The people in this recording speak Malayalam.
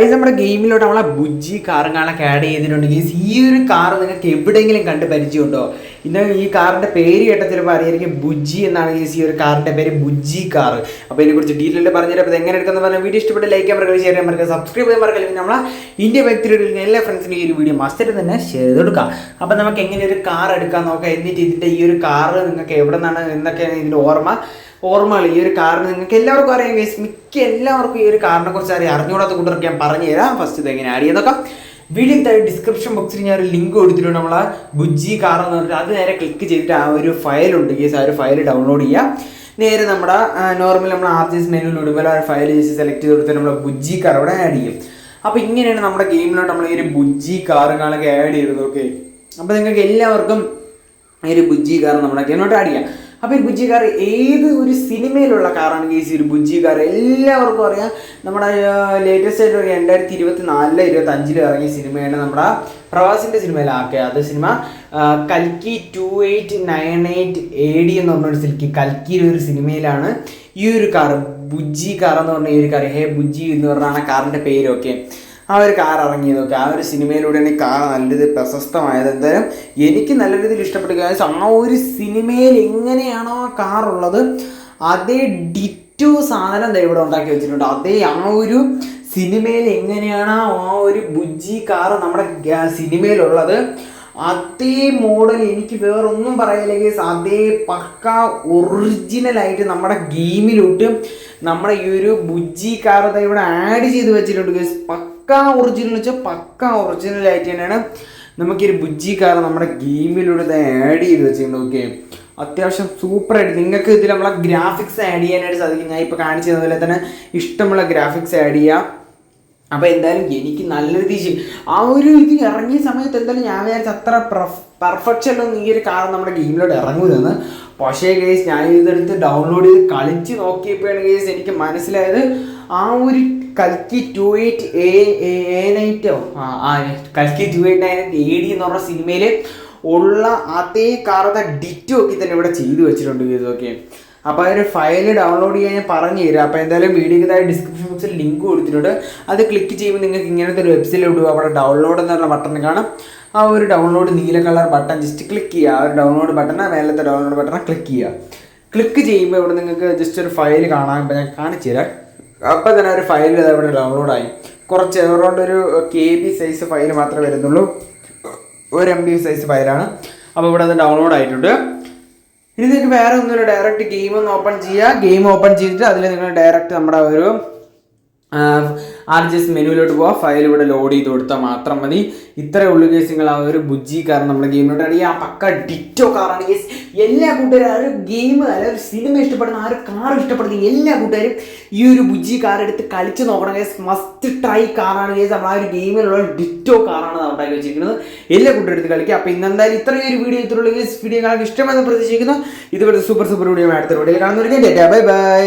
ഗൈസ് നമ്മുടെ ഗെയിമിലോട്ട് നമ്മളെ ബുജ്ജി കാറും കാണാൻ ആഡ് ചെയ്തിട്ടുണ്ട്. ഗൈസ് ഈ ഒരു കാർ നിങ്ങൾക്ക് എവിടെയെങ്കിലും കണ്ട് പരിചയമുണ്ടോ? ഇന്ന് ഈ കാറിന്റെ പേര് കേട്ട ചിലപ്പോൾ അറിയായിരിക്കും ബുജ്ജി എന്നാണ് ഗൈസ് ഈ ഒരു കാറിന്റെ പേര് ബുജ്ജി കാർ അപ്പോൾ ഇതിനെക്കുറിച്ച് ഡീറ്റെയിൽ പറഞ്ഞുതരാം. അപ്പോൾ എങ്ങനെ എടുക്കുന്ന പറഞ്ഞാൽ വീഡിയോ ഇഷ്ടപ്പെട്ട് ലൈക്ക് ചെയ്യാൻ ഷെയർ ചെയ്യാൻ മറക്കുക സബ്സ്ക്രൈബ് ചെയ്യാൻ പറയുക അല്ലെങ്കിൽ നമ്മളെ ഇന്ത്യ വ്യക്തിയുടെ എല്ലാ ഫ്രണ്ട്സിനും ഈ ഒരു വീഡിയോ മസ്റ്റായിട്ട് തന്നെ ഷെയർ ചെയ്ത് കൊടുക്കാം. അപ്പോൾ നമുക്ക് എങ്ങനെ ഒരു കാർ എടുക്കാൻ നോക്കാം. എന്നിട്ട് ഇതിന്റെ ഈ ഒരു കാർ നിങ്ങൾക്ക് എവിടെ നിന്നാണ് എന്നൊക്കെയാണ് ഇതിന്റെ ഓർമ്മ. ഓർമ്മകൾ ഈ ഒരു കാരണം നിങ്ങൾക്ക് എല്ലാവർക്കും അറിയാം ഗൈസ് മിക്ക എല്ലാവർക്കും ഈ ഒരു കാറിനെ കുറിച്ച് അറിയാം. അറിഞ്ഞുകൂടാത്ത കൂട്ടർക്ക് ഞാൻ പറഞ്ഞു തരാം. ഫസ്റ്റ് ഇത് എങ്ങനെ ആഡ് ചെയ്തൊക്കെ വീഡിയോ താഴെ ഡിസ്ക്രിപ്ഷൻ ബോക്സിൽ ഞാൻ ഒരു ലിങ്ക് കൊടുത്തിട്ടുണ്ട്. നമ്മളെ ബുജ്ജി കാർ എന്ന് പറഞ്ഞിട്ട് അത് നേരെ ക്ലിക്ക് ചെയ്തിട്ട് ആ ഒരു ഫയൽ ഉണ്ട്. ഗൈസ് ആ ഒരു ഫയൽ ഡൗൺലോഡ് ചെയ്യുക നേരെ നമ്മുടെ നോർമൽ നമ്മൾ ആർ ജി എസ് മെനുവിൽ ആ ഫയൽ ചെയ്ത് സെലക്ട് ചെയ്ത് കൊടുത്തിട്ട് നമ്മൾ ബുജ്ജി കാർ അവിടെ ആഡ് ചെയ്യും. അപ്പോൾ ഇങ്ങനെയാണ് നമ്മുടെ ഗെയിമിലോട്ട് നമ്മൾ ഈ ഒരു ബുജ്ജി കാറുകളൊക്കെ ആഡ് ചെയ്തത് ഓക്കെ അപ്പോൾ നിങ്ങൾക്ക് എല്ലാവർക്കും ഈ ഒരു ബുജ്ജി കാർ നമ്മുടെ ഗെയിമിലോട്ട് ആഡ് ചെയ്യാം. അപ്പോൾ ഈ ബുജ്ജി കാർ ഏത് ഒരു സിനിമയിലുള്ള കാറാണ് കേസ് ഒരു ബുജ്ജി കാർ? എല്ലാവർക്കും അറിയാം. നമ്മുടെ ലേറ്റസ്റ്റ് ആയിട്ട് ഒരു രണ്ടായിരത്തി ഇരുപത്തി നാലിൽ ഇരുപത്തി അഞ്ചിൽ ഇറങ്ങിയ സിനിമയാണ് നമ്മുടെ പ്രവാസിന്റെ സിനിമയിലാക്കുക അത് സിനിമ കൽക്കി two eight nine eight A D എന്ന് പറഞ്ഞൊരു സിൽക്കി കൽക്കിയിലെ ഒരു സിനിമയിലാണ് ഈ ഒരു കാർ ബുജ്ജി കാർ എന്ന് പറഞ്ഞ ഈ ഒരു കാർ ഹേ ബുജ്ജി എന്ന് പറഞ്ഞാണ് കാറിന്റെ പേരൊക്കെ. ആ ഒരു കാർ ഇറങ്ങിയതൊക്കെ ആ ഒരു സിനിമയിലൂടെയാണ് ഈ കാർ നല്ല രീതിയിൽ പ്രശസ്തമായത് എന്തായാലും എനിക്ക് നല്ല രീതിയിൽ ഇഷ്ടപ്പെട്ടു കാര്യം ആ ഒരു സിനിമയിൽ എങ്ങനെയാണോ ആ കാർ ഉള്ളത് അതേ ഡിറ്റു സാധനം ഇവിടെ ഉണ്ടാക്കി വെച്ചിട്ടുണ്ട് അതേ ആ ഒരു സിനിമയിൽ എങ്ങനെയാണ് ആ ഒരു ബുജി കാർ നമ്മുടെ സിനിമയിലുള്ളത് അതേ മോഡൽ എനിക്ക് വേറൊന്നും പറയില്ലെങ്കിൽ. അതേ പക്ക ഒറിജിനലായിട്ട് നമ്മുടെ ഗെയിമിലോട്ട് നമ്മുടെ ഈ ഒരു ബുജി കാർ ഇവിടെ ആഡ് ചെയ്ത് വെച്ചിട്ടുണ്ട് guys. പക്ക ഒറിജിനൽ വെച്ചാൽ പക്കാ ഒറിജിനൽ ആയിട്ട് തന്നെയാണ്. നമുക്ക് ഈ ഒരു ബുജ്ജി കാർ നമ്മുടെ ഗെയിമിലൂടെ ആഡ് ചെയ്ത് വെച്ചിട്ടുണ്ട് ഓക്കെ അത്യാവശ്യം സൂപ്പറായിട്ട് നിങ്ങൾക്ക് ഇതിൽ നമ്മളെ ഗ്രാഫിക്സ് ആഡ് ചെയ്യാനായിട്ട് സാധിക്കും. ഞാൻ ഇപ്പോൾ കാണിച്ചു തന്നതുപോലെ തന്നെ ഇഷ്ടമുള്ള ഗ്രാഫിക്സ് ആഡ് ചെയ്യാം. അപ്പോൾ എന്തായാലും എനിക്ക് നല്ല രീതിയിൽ ആ ഒരു ഇത് ഇറങ്ങിയ സമയത്ത് എന്തായാലും ഞാൻ വിചാരിച്ച അത്ര പെർഫെക്ഷൻ ഒന്നും ഈ ഒരു കാർ നമ്മുടെ ഗെയിമിലോട്ട് ഇറങ്ങുമെന്ന് പക്ഷേ കേസ് ഞാൻ ഇതെടുത്ത് ഡൗൺലോഡ് ചെയ്ത് കളിച്ച് നോക്കിയപ്പോഴാണ് കേസ് എനിക്ക് മനസ്സിലായത് ആ ഒരു കൽക്കി ടു എയ്റ്റ് എ ആ കൽക്കി two eight nine A D എന്ന് പറഞ്ഞ സിനിമയിൽ ഉള്ള അതേ കാറത്തെ ഡിറ്റോ ഒക്കെ തന്നെ ഇവിടെ ചെയ്തു വെച്ചിട്ടുണ്ട് ഇതൊക്കെ. അപ്പോൾ അതിന് ഫയൽ ഡൗൺലോഡ് ചെയ്യാൻ ഞാൻ പറഞ്ഞു തരാം. അപ്പോൾ എന്തായാലും വീഡിയോക്ക് താഴെ ഡിസ്ക്രിപ്ഷൻ ബോക്സിൽ ലിങ്ക് കൊടുത്തിട്ടുണ്ട്. അത് ക്ലിക്ക് ചെയ്യുമ്പോൾ നിങ്ങൾക്ക് ഇങ്ങനത്തെ ഒരു വെബ്സൈറ്റ് ഇടുക അവിടെ ഡൗൺലോഡ് എന്ന് പറഞ്ഞ ബട്ടൺ കാണാം. ആ ഒരു ഡൗൺലോഡ് നീല കളർ ബട്ടൺ ജസ്റ്റ് ക്ലിക്ക് ചെയ്യുക. ആ ഒരു ഡൗൺലോഡ് ബട്ടൺ മേലത്തെ ഡൗൺലോഡ് ബട്ടൺ ക്ലിക്ക് ചെയ്യുക. ക്ലിക്ക് ചെയ്യുമ്പോൾ ഇവിടെ നിങ്ങൾക്ക് ജസ്റ്റ് ഒരു ഫയൽ കാണാൻ ഞാൻ കാണിച്ചു തരാം. അപ്പോൾ തന്നെ ഒരു ഫയൽ ഇവിടെ ഡൗൺലോഡായി കുറച്ച് അറൗണ്ട് ഒരു കെ ബി സൈസ് ഫയൽ മാത്രമേ വരുന്നുള്ളൂ. ഒരു എം ബി സൈസ് ഫയലാണ് അപ്പോൾ ഇവിടെ അത് ഡൗൺലോഡ് ആയിട്ടുണ്ട്. ഇനി നിങ്ങൾക്ക് വേറെ ഒന്നുമില്ല. ഡയറക്റ്റ് ഗെയിം ഒന്ന് ഓപ്പൺ ചെയ്യുക ഗെയിം ഓപ്പൺ ചെയ്തിട്ട് അതിൽ നിങ്ങൾ ഡയറക്റ്റ് നമ്മുടെ ഒരു ആർ ജി എസ് മെനുവിലോട്ട് പോവുക ഫയൽ ഇവിടെ ലോഡ് ചെയ്ത് കൊടുത്താൽ മാത്രം മതി. ഇത്രയേ ഉള്ളു കേസ് നിങ്ങൾ ആ ഒരു ബുജ്ജി കാർ നമ്മുടെ ഗെയിമിലോട്ട് അടി ആ പക്ക ഡിറ്റോ കാറാണ് കേസ് എല്ലാ കൂട്ടുകാരും ആ ഒരു ഗെയിം അല്ല ഒരു സിനിമ ഇഷ്ടപ്പെടുന്ന ആ ഒരു കാർ ഇഷ്ടപ്പെടുന്ന എല്ലാ കൂട്ടുകാരും ഈ ഒരു ബുജ്ജി കാർ എടുത്ത് കളിച്ച് നോക്കണം കേസ് മസ്റ്റ് ട്രൈ കാറാണ് കേസ് നമ്മൾ ആ ഒരു ഗെയിമിലുള്ള ഡിറ്റോ കാറാണ് ഉണ്ടാക്കി വെച്ചിരിക്കുന്നത്. എല്ലാ കൂട്ടുകാരും എടുത്ത് കളിക്കുക അപ്പോൾ ഇന്ന് എന്തായാലും ഇത്രയും ഒരു വീഡിയോ ഇത്രയുള്ള കേസ് വീഡിയോ കാണാൻ ഇഷ്ടമെന്ന് പ്രതീക്ഷിക്കുന്നു. ഇതുപോലെ സൂപ്പർ സൂപ്പർ വീഡിയോ അടുത്ത വീഡിയോ കാണുന്നവർക്ക് ബൈ ബൈ.